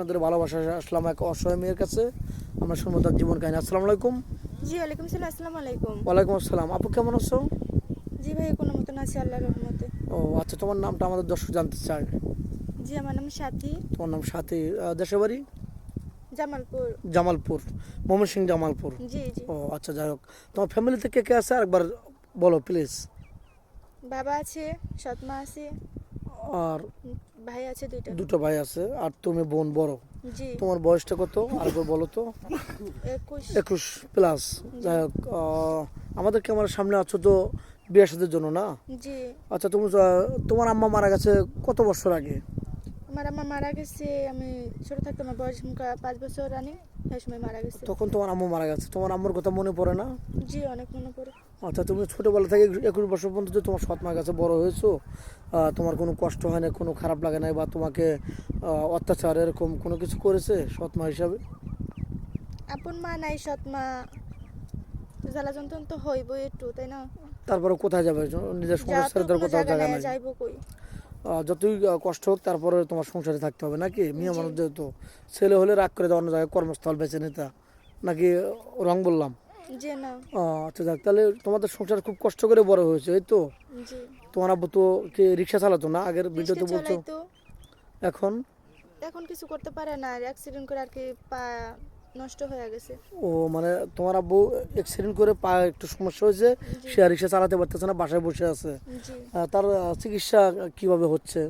আপনাদের ভালোবাসা আসলাম এক অসহায় মেয়ের কাছে। আমরা শুনব তার জীবন কাহিনী। আসসালামু আলাইকুম। জি ওয়ালাইকুম সালাম আসসালামু আলাইকুম। ওয়ালাইকুম আসসালাম। আপু কেমন আছো? জি ভাই কোনো মতন আছি আল্লাহর রহমতে। ও আচ্ছা তোমার নামটা আমাদের দর্শক জানতে চায়। জি আমার নাম সাথী। তোমার নাম সাথী। দেশের বাড়ি? জামালপুর। জামালপুর। মোহাম্মদ সিং জামালপুর। জি জি। ও আচ্ছা যাই হোক। তোমার ফ্যামিলিতে কে কে আছে? আরেকবার বলো প্লিজ বাবা আছে সৎমা আছে। আর ভাই আছে দুইটা। দুটো ভাই আছে আর তুমি বোন বড়। জি। তোমার বয়সটা কত? আরেকবার বলো তো। একুশ। প্লাস। যাই হোক আহ, আমাদের ক্যামেরার সামনে আছো তো বিয়ের সাথে জন্য না? জি। আচ্ছা তুমি তোমার আম্মা মারা গেছে কত বছর আগে? আমার আম্মা মারা গেছে আমি ছোট থাকতে আমার বয়স পাঁচ বছর রানি সেই সময় মারা গেছে। তখন তোমার আম্মু মারা গেছে। তোমার আম্মুর কথা মনে পড়ে না? জি অনেক মনে পড়ে। আচ্ছা তুমি ছোটোবেলা থেকে একুশ বছর পর্যন্ত তোমার সৎ মার কাছে বড় হয়েছো তোমার কোনো কষ্ট হয় না কোনো খারাপ লাগে না বা তোমাকে অত্যাচার এরকম কোনো কিছু করেছে সৎ মা হিসাবে? আপন মা নাই সৎমা। জ্বালা যন্ত্রণ তো হইবই একটু তাই না? তারপরে কোথায় যাবে? নিজের কোনো কোথাও জায়গা নাই নাই? যাইবো কই? যতই কষ্ট হোক তারপরে তোমার সংসারে থাকতে হবে নাকি? মেয়ে মানুষ যেহেতু ছেলে হলে রাগ করে দেওয়া অন্য জায়গায় কর্মস্থল বেছে নিতা নাকি রং বললাম? আচ্ছা যাক তাহলে তোমাদের সংসার খুব কষ্ট করে বড় হয়েছে এই তো? তোমার আব্বু তো কি রিক্সা চালাতো না? আগের ভিডিওতে বলছো। এখন? এখন কিছু করতে পারে না অ্যাক্সিডেন্ট করে আর কি পা নষ্ট হয়ে গেছে। ও মানে তোমার আব্বু অ্যাক্সিডেন্ট করে পা একটু সমস্যা হয়েছে সে আর রিক্সা চালাতে পারতেছে না বাসায় বসে আছে। তার চিকিৎসা কীভাবে হচ্ছে?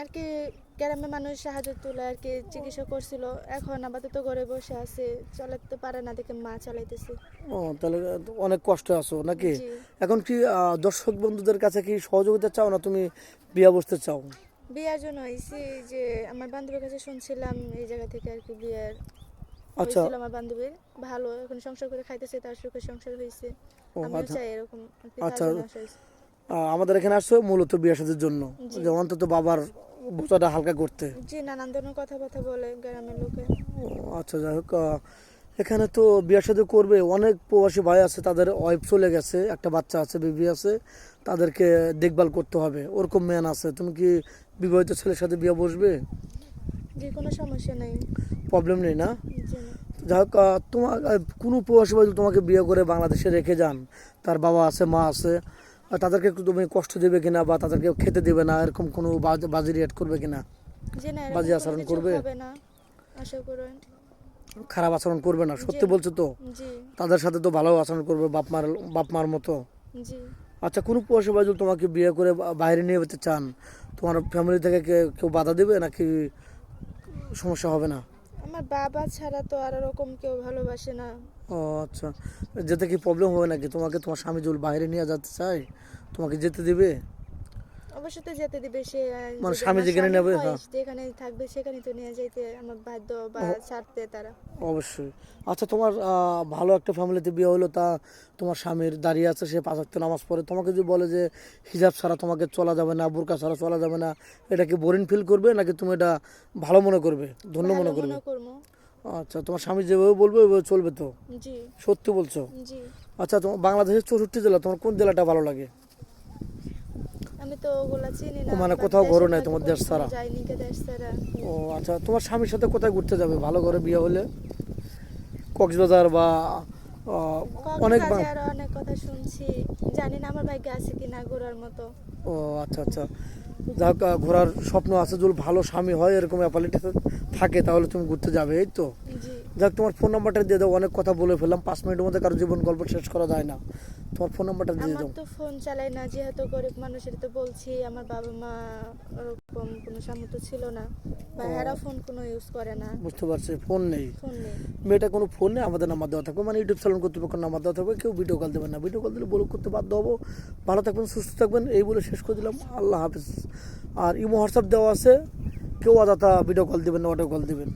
আর কি গ্রামে মানুষ সাহায্য তুলে আর কি চিকিৎসা করছিল। এখন আপাতত ঘরে বসে আছে চালাতে পারে না দেখে মা চালাইতেছে। ও তাহলে অনেক কষ্ট আছো নাকি? এখন কি দর্শক বন্ধুদের কাছে কি সহযোগিতা চাও না তুমি বিয়ে বসতে চাও? বিয়ার জন্য হয়েছি যে আমার বান্ধবীর কাছে শুনছিলাম এই জায়গা থেকে আর কি বিয়ের। আচ্ছা। আমার বান্ধবীর ভালো এখন সংসার করে খাইতেছে তার সুখে সংসার হয়েছে। আমিও আচ্ছা। চাই এরকম আচ্ছা। আমাদের এখানে আসছো মূলত জন্য। যে অন্তত বাবার বোঝাটা হালকা করতে। জি নানান ধরনের কথাবার্তা বলে গ্রামের লোকে। আচ্ছা যাই হোক এখানে তো বিয়ে সাথে করবে। অনেক প্রবাসী ভাই আছে তাদের ওয়াইফ চলে গেছে একটা বাচ্চা আছে বেবি আছে। তাদেরকে দেখভাল করতে হবে। ওরকম ম্যান আছে। তুমি কি বিবাহিত ছেলের সাথে বিয়ে বসবে? যে কোনো সমস্যা নাই। প্রবলেম নেই না? জি। যাই হোক তোমার কোনো প্রবাসী তোমাকে বিয়ে করে বাংলাদেশে রেখে যান তার বাবা আছে মা আছে তাদেরকে একটু তুমি কষ্ট দেবে কিনা বা তাদেরকে খেতে দেবে না এরকম কোনো বাজি রেট করবে কিনা? বাজে আচরণ করবে? খারাপ আচরণ করবে না সত্যি বলছো তো? তাদের সাথে তো ভালো আচরণ করবে বাপ মার বাপ মার মতো। আচ্ছা কোনো প্রবাসী যদি তোমাকে বিয়ে করে বাইরে নিয়ে যেতে চান তোমার ফ্যামিলি থেকে কেউ বাধা দেবে নাকি সমস্যা হবে না? আমার বাবা ছাড়া তো আর ওরকম কেউ ভালোবাসে না। ও আচ্ছা। যেতে কি প্রবলেম হবে নাকি? তোমাকে তোমার স্বামী জল বাইরে নিয়ে যেতে চাই তোমাকে যেতে দিবে? অবশ্যই তো যেতে দিবে সে মানে স্বামী যেখানে নেবে, হ্যাঁ। যেখানে থাকবে সেখানে তো নিয়ে যাইতে আমার বাধ্য বা ছাড়তে তারা। অবশ্যই। আচ্ছা তোমার ভালো একটা ফ্যামিলিতে বিয়ে হলো তা তোমার স্বামীর দাঁড়িয়ে আছে সে পাঁচ ওয়াক্ত নামাজ পড়ে। তোমাকে যদি বলে যে হিজাব ছাড়া তোমাকে চলা যাবে না বোরকা ছাড়া চলা যাবে না এটা কি বোরিং ফিল করবে নাকি তুমি এটা ভালো মনে করবে ধন্য মনে করবে। আচ্ছা তোমার স্বামী যেভাবে বলবে ওইভাবে চলবে তো? জি। সত্যি বলছো? জি। আচ্ছা তোমার বাংলাদেশের চৌষট্টি জেলা তোমার কোন জেলাটা ভালো লাগে? আমি তো ওগুলা চিনি না মানে কোথাও ঘোরো নাই তোমার দেশ ছাড়া? যাইনি কে দেশ ছাড়া। ও আচ্ছা তোমার স্বামীর সাথে কোথায় ঘুরতে যাবে? ভালো করে বিয়ে হলে? কক্সবাজার বা অনেক অনেক কথা শুনছি। জানি না আমার ভাগ্যে আছে কিনা ঘোরার মতো। ও আচ্ছা আচ্ছা। যাক ঘোরার স্বপ্ন আছে যদি ভালো স্বামী হয় এরকম অ্যাপালিটি থাকে তাহলে তুমি ঘুরতে যাবে এই তো? জি। যাক তোমার ফোন নাম্বারটা দিয়ে দাও অনেক কথা বলে ফেললাম। পাঁচ মিনিটের মধ্যে কারও জীবন গল্প শেষ করা যায় না। তোমার ফোন নাম্বারটা দিয়ে আমার দাও। তো ফোন চালাই না যেহেতু গরিব মানুষের তো বলছি আমার বাবা মা ওরকম কোনো সামর্থ্য ছিল না। বা ফোন কোনো ইউজ করে না। বুঝতে পারছি ফোন নেই। ফোন নেই। মেয়েটা কোনো ফোন নেই আমাদের নাম্বার দেওয়া থাকবে। মানে ইউটিউব চ্যানেল কর্তৃপক্ষের নাম্বার দেওয়া থাকবে কেউ ভিডিও কল দেবেন না। ভিডিও কল দিলে বলে করতে বাধ্য হব। ভালো থাকবেন সুস্থ থাকবেন এই বলে শেষ করে দিলাম। আল্লাহ হাফিজ। আর ইমো হোয়াটসঅ্যাপ দেওয়া আছে কেউ আদাতা ভিডিও কল দিবেন না অডিও কল দিবেন।